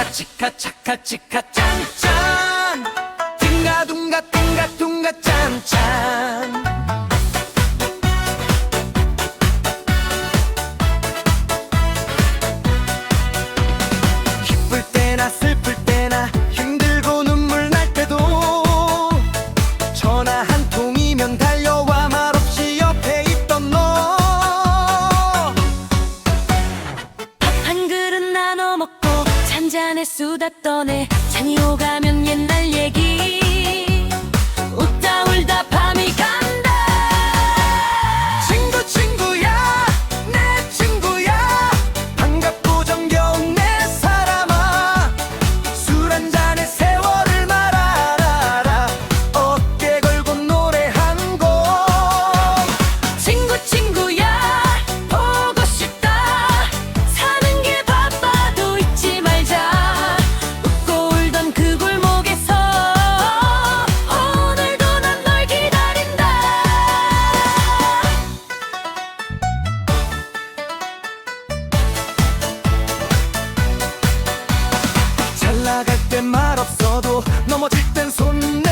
치카 치카 차카 치카 짠짠. 딩가둥가 둥가 둥가 짠짠. 잔에 수다 떠네 잠이 오가면 옛날 얘기 말 없어도 넘어질 땐 손내